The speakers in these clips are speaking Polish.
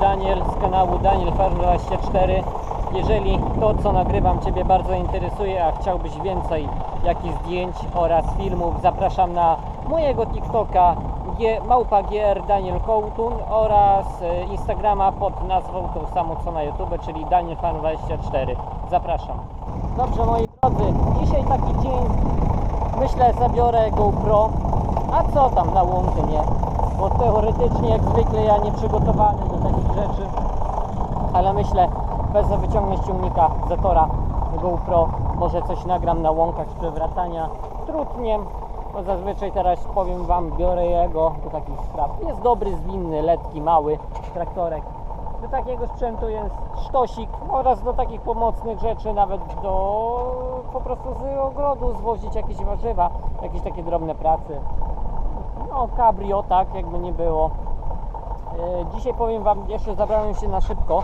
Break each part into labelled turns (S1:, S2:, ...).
S1: Daniel z kanału Daniel Farm 24 Jeżeli to co nagrywam Ciebie bardzo interesuje, a chciałbyś więcej jakichś zdjęć oraz filmów Zapraszam na mojego TikToka G, małpa GR Daniel Kołtun oraz e, Instagrama pod nazwą tą samą co na YouTube, czyli Daniel Farm 24 Zapraszam. Dobrze moi drodzy, dzisiaj taki dzień Myślę zabiorę GoPro A co tam na łąkę, nie? Bo teoretycznie jak zwykle ja nie przygotowany takich rzeczy Ale myślę, wezmę wyciągnąć ciągnika Zetora GoPro Może coś nagram na łąkach z przewracania trutniem bo zazwyczaj teraz powiem Wam, biorę jego do takich spraw. Jest dobry, zwinny, letki, mały traktorek. Do takiego sprzętu jest sztosik oraz do takich pomocnych rzeczy, nawet do po prostu z ogrodu zwozić jakieś warzywa, jakieś takie drobne prace. No, cabrio, tak, jakby nie było. E, Dzisiaj powiem Wam, jeszcze zabrałem się na szybko,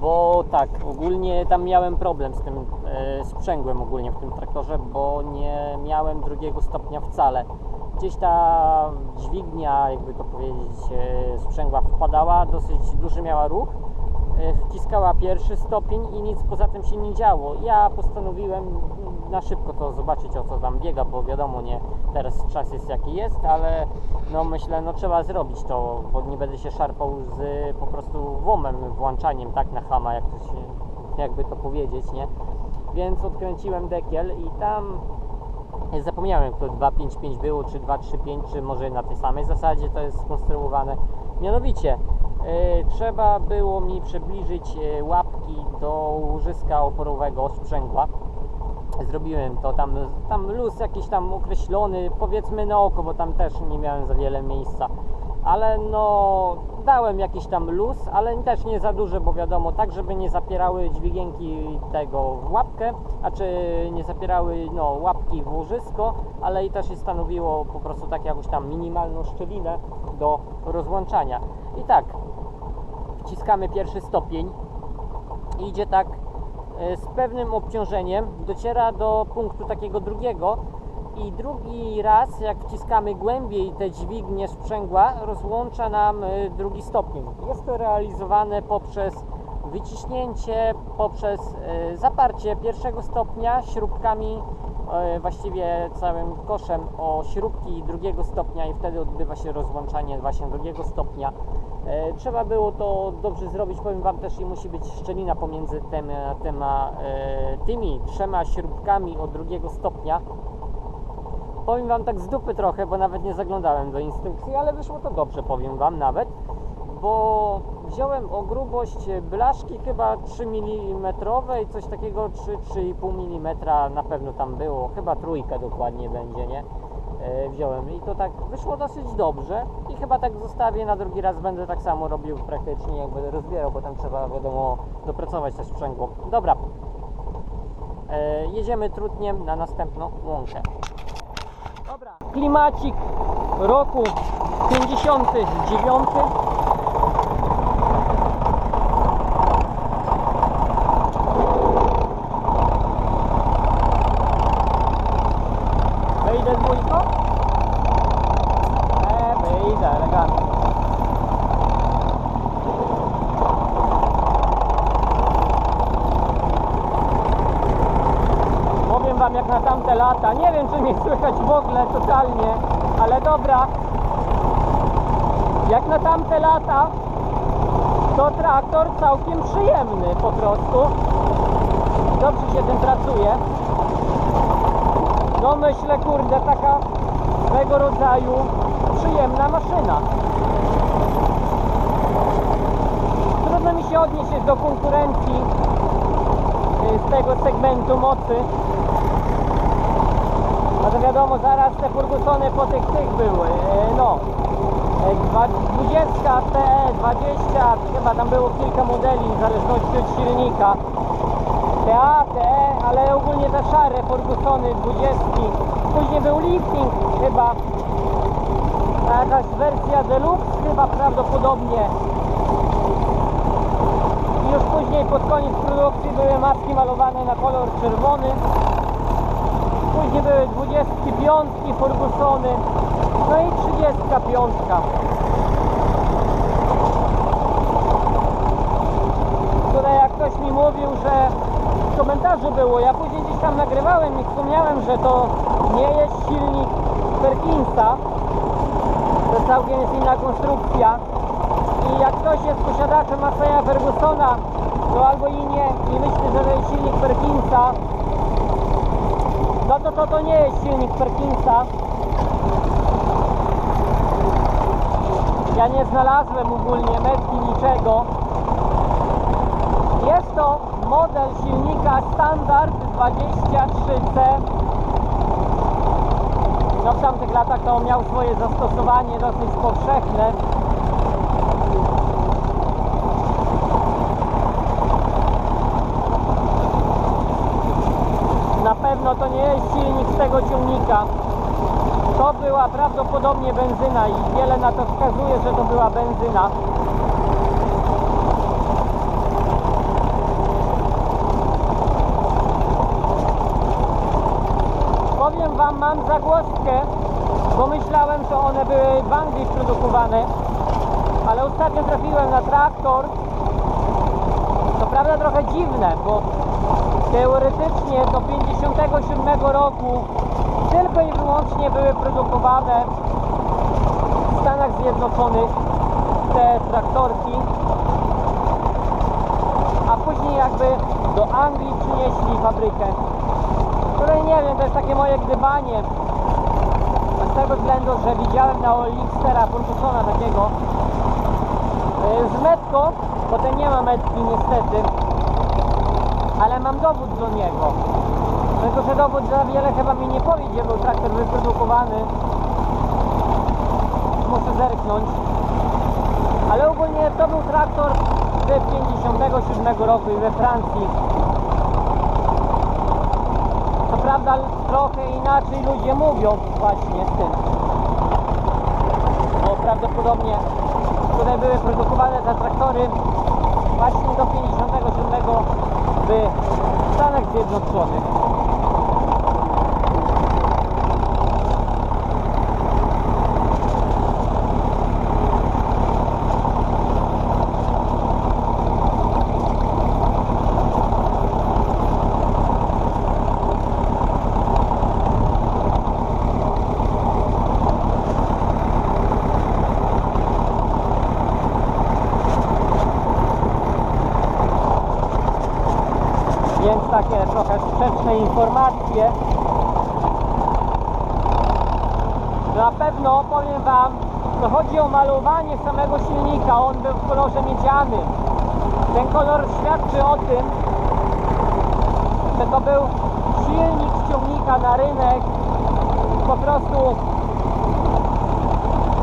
S1: bo tak, ogólnie tam miałem problem z tym e, sprzęgłem ogólnie w tym traktorze, bo nie miałem drugiego stopnia wcale. Gdzieś ta dźwignia, jakby to powiedzieć, e, sprzęgła wpadała, dosyć duży miała ruch, wciskała pierwszy stopień i nic poza tym się nie działo. Ja postanowiłem na szybko to zobaczyć o co tam biega, bo wiadomo, nie, teraz czas jest jaki jest, ale no myślę, no trzeba zrobić to, bo nie będę się szarpał z po prostu włamem, włączaniem tak na hama, jak to się, jakby to powiedzieć, nie? Więc odkręciłem dekiel i tam zapomniałem, to 255 było, czy 235, czy może na tej samej zasadzie to jest skonstruowane. Mianowicie, e, trzeba było mi przybliżyć e, łapki do łożyska oporowego sprzęgła. Zrobiłem to, tam, tam luz jakiś tam określony, powiedzmy na oko, bo tam też nie miałem za wiele miejsca. Ale no, dałem jakiś tam luz, ale też nie za duży, bo wiadomo, tak żeby nie zapierały dźwigienki tego w łapkę, a czy nie zapierały no, łapki w łożysko, ale i też i stanowiło po prostu tak jakąś tam minimalną szczelinę do rozłączania. I tak, wciskamy pierwszy stopień, idzie tak e, z pewnym obciążeniem, dociera do punktu takiego drugiego i drugi raz, jak wciskamy głębiej te dźwignie sprzęgła, rozłącza nam e, drugi stopień. Jest to realizowane poprzez wyciśnięcie, poprzez e, zaparcie pierwszego stopnia śrubkami, właściwie całym koszem o śrubki drugiego stopnia i wtedy odbywa się rozłączanie właśnie drugiego stopnia. E, Trzeba było to dobrze zrobić, powiem Wam też i musi być szczelina pomiędzy tymi, e, tymi trzema śrubkami od drugiego stopnia. Powiem Wam tak z dupy trochę, bo nawet nie zaglądałem do instrukcji, ale wyszło to dobrze, powiem Wam nawet, bo wziąłem o grubość blaszki chyba 3 mm coś takiego 3-3,5 mm na pewno tam było, chyba trójkę dokładnie będzie, nie? E, Wziąłem i to tak wyszło dosyć dobrze i chyba tak zostawię, na drugi raz będę tak samo robił praktycznie, jak będę rozbierał, bo tam trzeba wiadomo dopracować te sprzęgło. Dobra, e, jedziemy trudniem na następną łąkę. Dobra. Klimacik roku 59. Wyjdę z dwójką? E, wyjdę, elegancko. Powiem wam jak na tamte lata. Nie wiem czy mnie słychać w ogóle totalnie, ale dobra. Jak na tamte lata, to traktor całkiem przyjemny po prostu. Dobrze się tym pracuje. No myślę, kurde, taka swego rodzaju przyjemna maszyna. Trudno mi się odnieść do konkurencji y, z tego segmentu mocy. A to wiadomo, zaraz te Fergusony po tych tych były. e, No, e, dwa- 20 TE, 20, chyba tam było kilka modeli w zależności od silnika. TA, TE, ale ogólnie te szare Fergusony 20. Później był lifting chyba. A jakaś wersja deluxe chyba prawdopodobnie. I już później pod koniec produkcji były maski malowane na kolor czerwony później były 25 Fergusony, no i 35. Które jak ktoś mi mówił, że w komentarzu było, ja później gdzieś tam nagrywałem i wspomniałem, że to nie jest silnik Perkinsa, to całkiem jest inna konstrukcja. I jak ktoś jest posiadaczem Maseja Fergusona, to albo i nie, i myśli, że to jest silnik Perkinsa, to to, to nie jest silnik Perkinsa. Ja nie znalazłem ogólnie metki niczego. Jest to model silnika standard 23C. No w tamtych latach to miał swoje zastosowanie dosyć powszechne. Na pewno to nie jest silnik z tego ciągnika. To była prawdopodobnie benzyna i wiele na to wskazuje, że to była benzyna. Powiem Wam, mam zagłoskę, bo myślałem, że one były w Anglii produkowane, ale ostatnio trafiłem na traktor. To prawda trochę dziwne, bo teoretycznie do 57 roku tylko i wyłącznie były produkowane w Stanach Zjednoczonych te traktorki, a później jakby do Anglii przynieśli fabrykę, której nie wiem, to jest takie moje gdybanie, z tego względu, że widziałem na Olixtera Fergusona takiego. E, z metką, potem nie ma metki niestety, ale mam dowód do niego. Tylko, że dowód za wiele chyba mi nie powie, gdzie był traktor wyprodukowany. Muszę zerknąć. Ale ogólnie to był traktor z 57 roku we Francji. Co prawda trochę inaczej ludzie mówią właśnie z tym. Bo prawdopodobnie tutaj były produkowane te traktory właśnie do 57 w Stanach Zjednoczonych. Więc takie trochę sprzeczne informacje. Na pewno powiem Wam, to chodzi o malowanie samego silnika. On był w kolorze miedzianym. Ten kolor świadczy o tym, że to był silnik ciągnika na rynek po prostu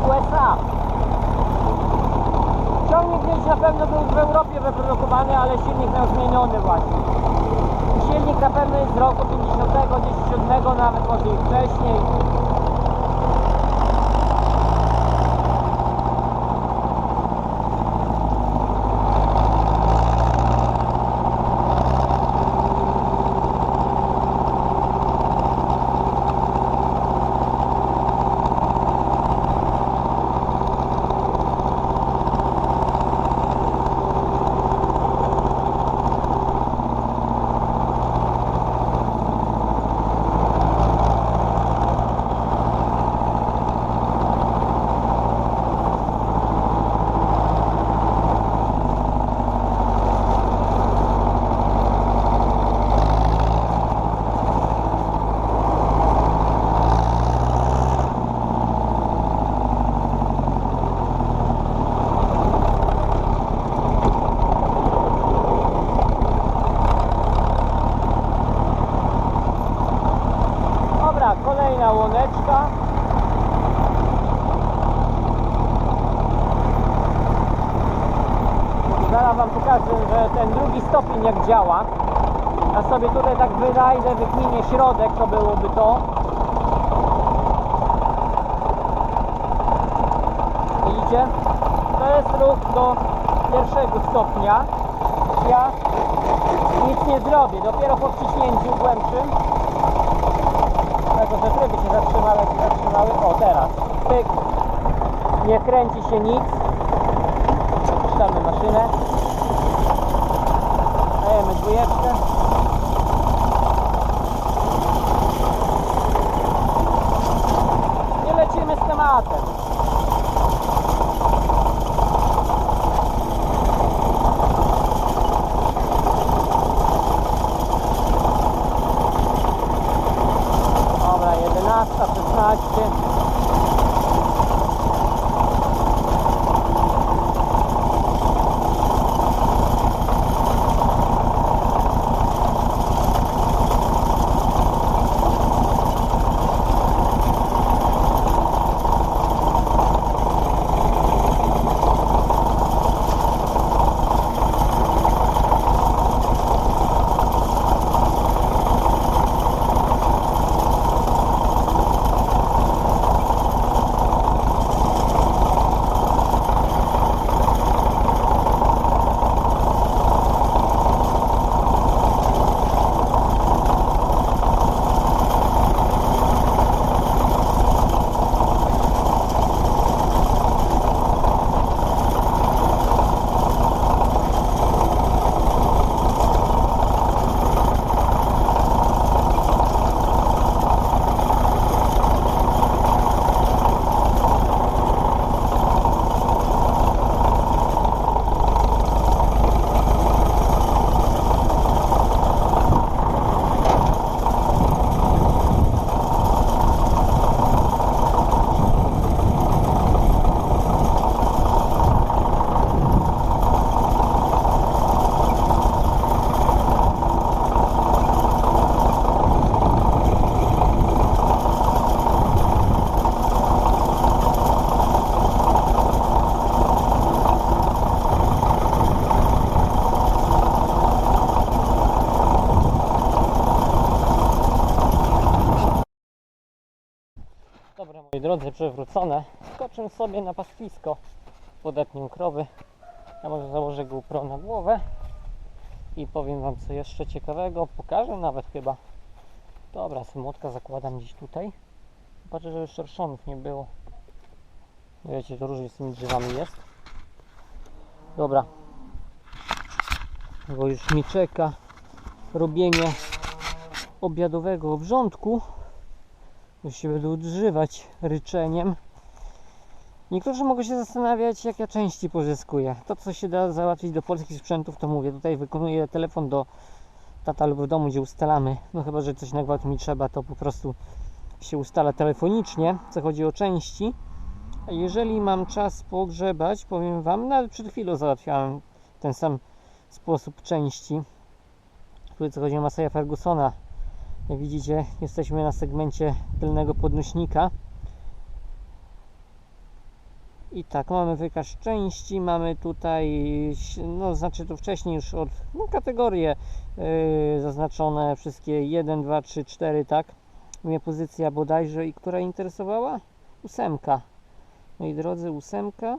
S1: USA. Ciągnik gdzieś na pewno był w Europie wyprodukowany, ale silnik miał zmieniony właśnie. Silnik na jest z roku 50, 17, nawet może i wcześniej. Dobra, kolejna łoneczka. Zaraz Wam pokażę, że ten drugi stopień jak działa. Ja sobie tutaj tak wynajdę, wykminię środek, to byłoby to. Widzicie? To jest ruch do pierwszego stopnia. Ja nic nie zrobię, dopiero po wciśnięciu głębszym jako że tryby się zatrzymały, zatrzymały. O, teraz. Pyk. Nie kręci się nic. Opuszczamy maszynę. nagpuyat ka. Drodzy, przewrócone. Skoczę sobie na pastwisko. Podepnę krowy. Ja może założę GoPro na głowę. I powiem Wam co jeszcze ciekawego. Pokażę nawet chyba. Dobra, symłotka zakładam gdzieś tutaj. Patrzę, żeby szerszonów nie było. Wiecie, to różnie z tymi drzewami jest. Dobra. Bo już mi czeka robienie obiadowego obrządku. Już się będę odżywać ryczeniem. Niektórzy mogą się zastanawiać, jak ja części pozyskuję. To, co się da załatwić do polskich sprzętów, to mówię. Tutaj wykonuję telefon do tata lub w domu, gdzie ustalamy. No chyba, że coś na gwałt mi trzeba, to po prostu się ustala telefonicznie, co chodzi o części. A jeżeli mam czas pogrzebać, powiem Wam, nawet przed chwilą załatwiałem ten sam sposób części. Tutaj co chodzi o Maseja Fergusona. Jak widzicie, jesteśmy na segmencie tylnego podnośnika. I tak, mamy wykaz części, mamy tutaj, no znaczy to wcześniej już od no, kategorie yy, zaznaczone wszystkie 1, 2, 3, 4, tak. Mnie pozycja bodajże i która interesowała? Ósemka. Moi drodzy, ósemka.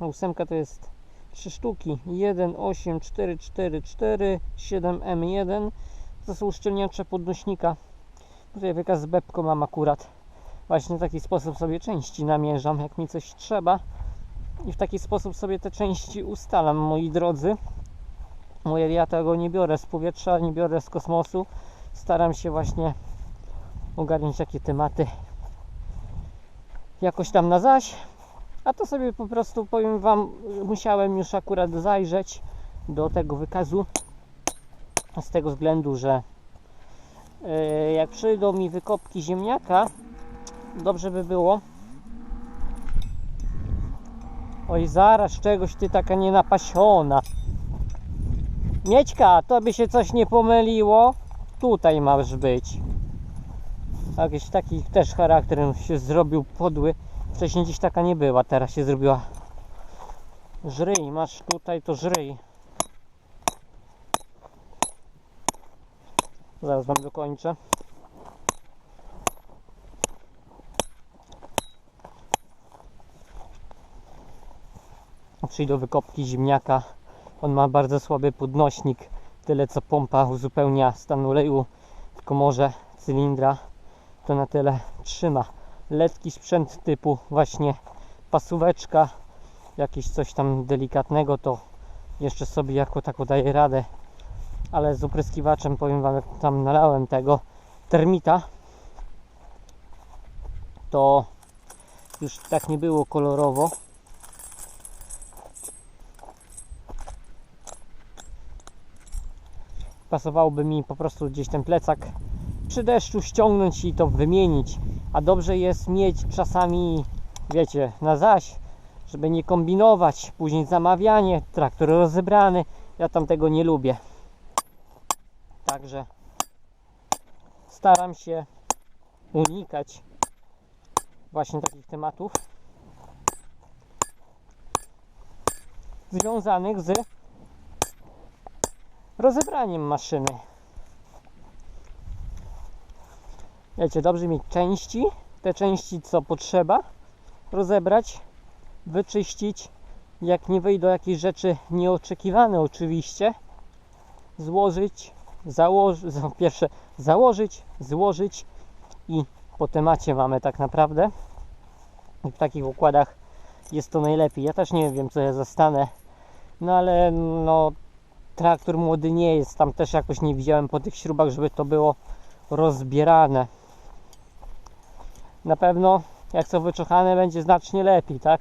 S1: A ósemka to jest trzy sztuki. 1, 8, 4, 4, 4, 7 M1 to są uszczelniacze podnośnika. Tutaj wykaz z bebką mam akurat. Właśnie w taki sposób sobie części namierzam, jak mi coś trzeba. I w taki sposób sobie te części ustalam, moi drodzy. Moje ja tego nie biorę z powietrza, nie biorę z kosmosu. Staram się właśnie ogarniać takie tematy jakoś tam na zaś. A to sobie po prostu powiem Wam, musiałem już akurat zajrzeć do tego wykazu z tego względu, że e, jak przyjdą mi wykopki ziemniaka, dobrze by było. Oj, zaraz czegoś ty taka nienapasiona. Miećka, tobie się coś nie pomyliło? Tutaj masz być. Jakiś taki też charakter się zrobił podły. Wcześniej gdzieś taka nie była, teraz się zrobiła. Żryj, masz tutaj to żryj. Zaraz Wam dokończę. Czyli do wykopki ziemniaka. On ma bardzo słaby podnośnik. Tyle co pompa uzupełnia stan oleju w komorze cylindra. To na tyle trzyma. Letki sprzęt typu właśnie pasóweczka, jakieś coś tam delikatnego, to jeszcze sobie jako tako daje radę ale z opryskiwaczem powiem Wam, jak tam nalałem tego termita, to już tak nie było kolorowo. Pasowałoby mi po prostu gdzieś ten plecak przy deszczu ściągnąć i to wymienić. A dobrze jest mieć czasami, wiecie, na zaś, żeby nie kombinować. Później zamawianie, traktor rozebrany. Ja tam tego nie lubię. Także staram się unikać właśnie takich tematów związanych z rozebraniem maszyny. Wiecie, dobrze mieć części, te części co potrzeba, rozebrać, wyczyścić. Jak nie wyjdą jakieś rzeczy nieoczekiwane oczywiście, złożyć, założyć, pierwsze założyć, złożyć i po temacie mamy tak naprawdę. W takich układach jest to najlepiej. Ja też nie wiem co ja zastanę, no ale no traktor młody nie jest, tam też jakoś nie widziałem po tych śrubach, żeby to było rozbierane. Na pewno jak są wyczuchane będzie znacznie lepiej, tak?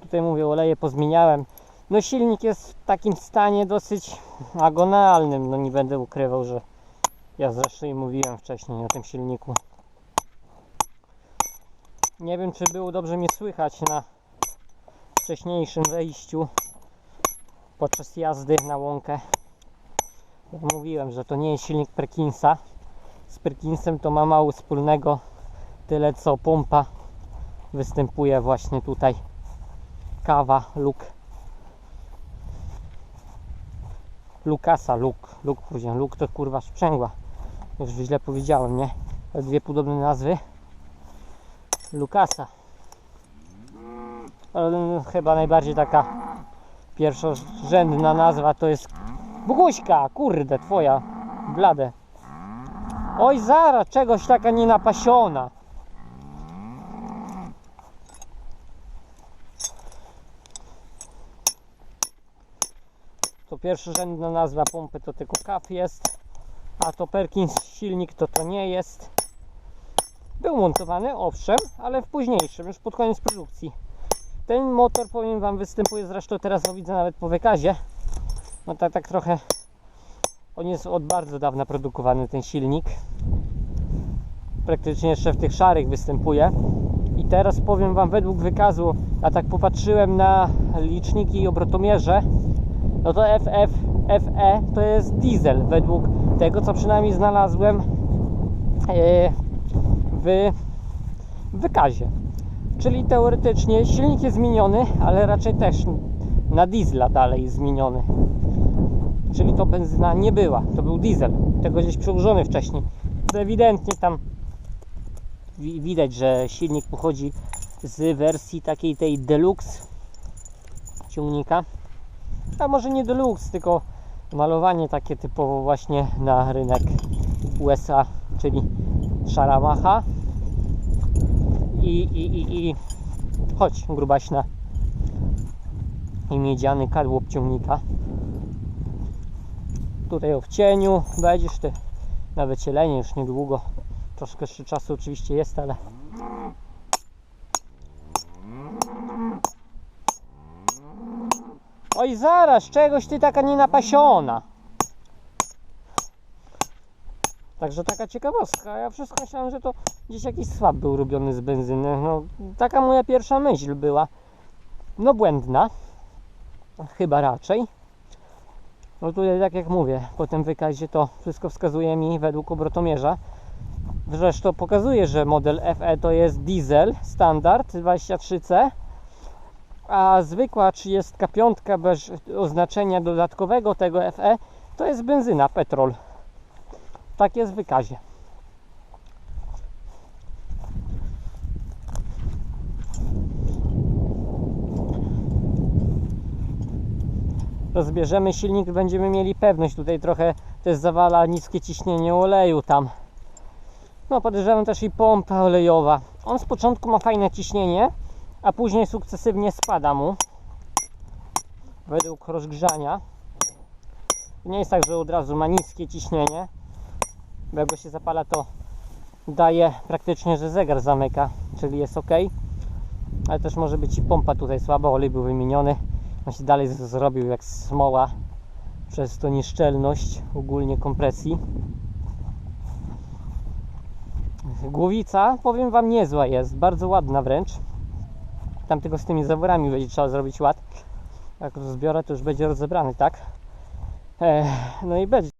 S1: Tutaj mówię, oleje pozmieniałem. No silnik jest w takim stanie dosyć agonalnym, no nie będę ukrywał, że ja zresztą i mówiłem wcześniej o tym silniku. Nie wiem, czy było dobrze mnie słychać na wcześniejszym wejściu podczas jazdy na łąkę. Mówiłem, że to nie jest silnik Perkinsa. Z Perkinsem to ma mało wspólnego. Tyle co pompa występuje właśnie tutaj. Kawa, luk. Lukasa, luk, luk później. Luk to kurwa sprzęgła. Już źle powiedziałem, nie? Dwie podobne nazwy. Lukasa. Ale chyba najbardziej taka pierwszorzędna nazwa to jest Boguśka, kurde, twoja, blade. Oj, zaraz, czegoś taka nienapasiona. Pierwszorzędna nazwa pompy to tylko kaf jest, a to Perkins silnik to to nie jest. Był montowany, owszem, ale w późniejszym, już pod koniec produkcji. Ten motor, powiem Wam, występuje zresztą teraz, go widzę nawet po wykazie. No tak, tak trochę, on jest od bardzo dawna produkowany, ten silnik. Praktycznie jeszcze w tych szarych występuje. I teraz powiem Wam, według wykazu, a tak popatrzyłem na liczniki i obrotomierze, no to FF, FE to jest diesel, według tego, co przynajmniej znalazłem e, w wykazie. Czyli teoretycznie silnik jest zmieniony, ale raczej też na diesla dalej jest zmieniony. Czyli to benzyna nie była, to był diesel. Tego gdzieś przełożony wcześniej. Ewidentnie tam wi- widać, że silnik pochodzi z wersji takiej tej deluxe ciągnika. A może nie deluxe, tylko malowanie takie typowo właśnie na rynek USA, czyli szara macha i, i, i, i chodź grubaśna i miedziany kadłub ciągnika tutaj w cieniu będziesz ty na wycielenie już niedługo. Troszkę jeszcze czasu oczywiście jest, ale oj zaraz, czegoś ty taka nienapasiona Także taka ciekawostka. Ja wszystko myślałem, że to gdzieś jakiś swap był robiony z benzyny. No, taka moja pierwsza myśl była. No błędna. Chyba raczej. No tutaj tak jak mówię, po tym wykazie to wszystko wskazuje mi według obrotomierza. Zresztą pokazuje, że model FE to jest diesel standard 23C, a zwykła 35 bez oznaczenia dodatkowego tego FE to jest benzyna, petrol. Tak jest w wykazie. Rozbierzemy silnik, będziemy mieli pewność. Tutaj trochę też zawala niskie ciśnienie oleju tam. No podejrzewam też i pompa olejowa. On z początku ma fajne ciśnienie, a później sukcesywnie spada mu według rozgrzania. Nie jest tak, że od razu ma niskie ciśnienie bo jak go się zapala to daje praktycznie, że zegar zamyka, czyli jest ok. Ale też może być i pompa tutaj słaba, olej był wymieniony. On się dalej zrobił jak smoła przez to nieszczelność ogólnie kompresji. Głowica, powiem Wam, niezła jest, bardzo ładna wręcz. Tam tylko z tymi zaworami będzie trzeba zrobić ład. Jak rozbiorę, to już będzie rozebrany, tak? Ech, no i będzie.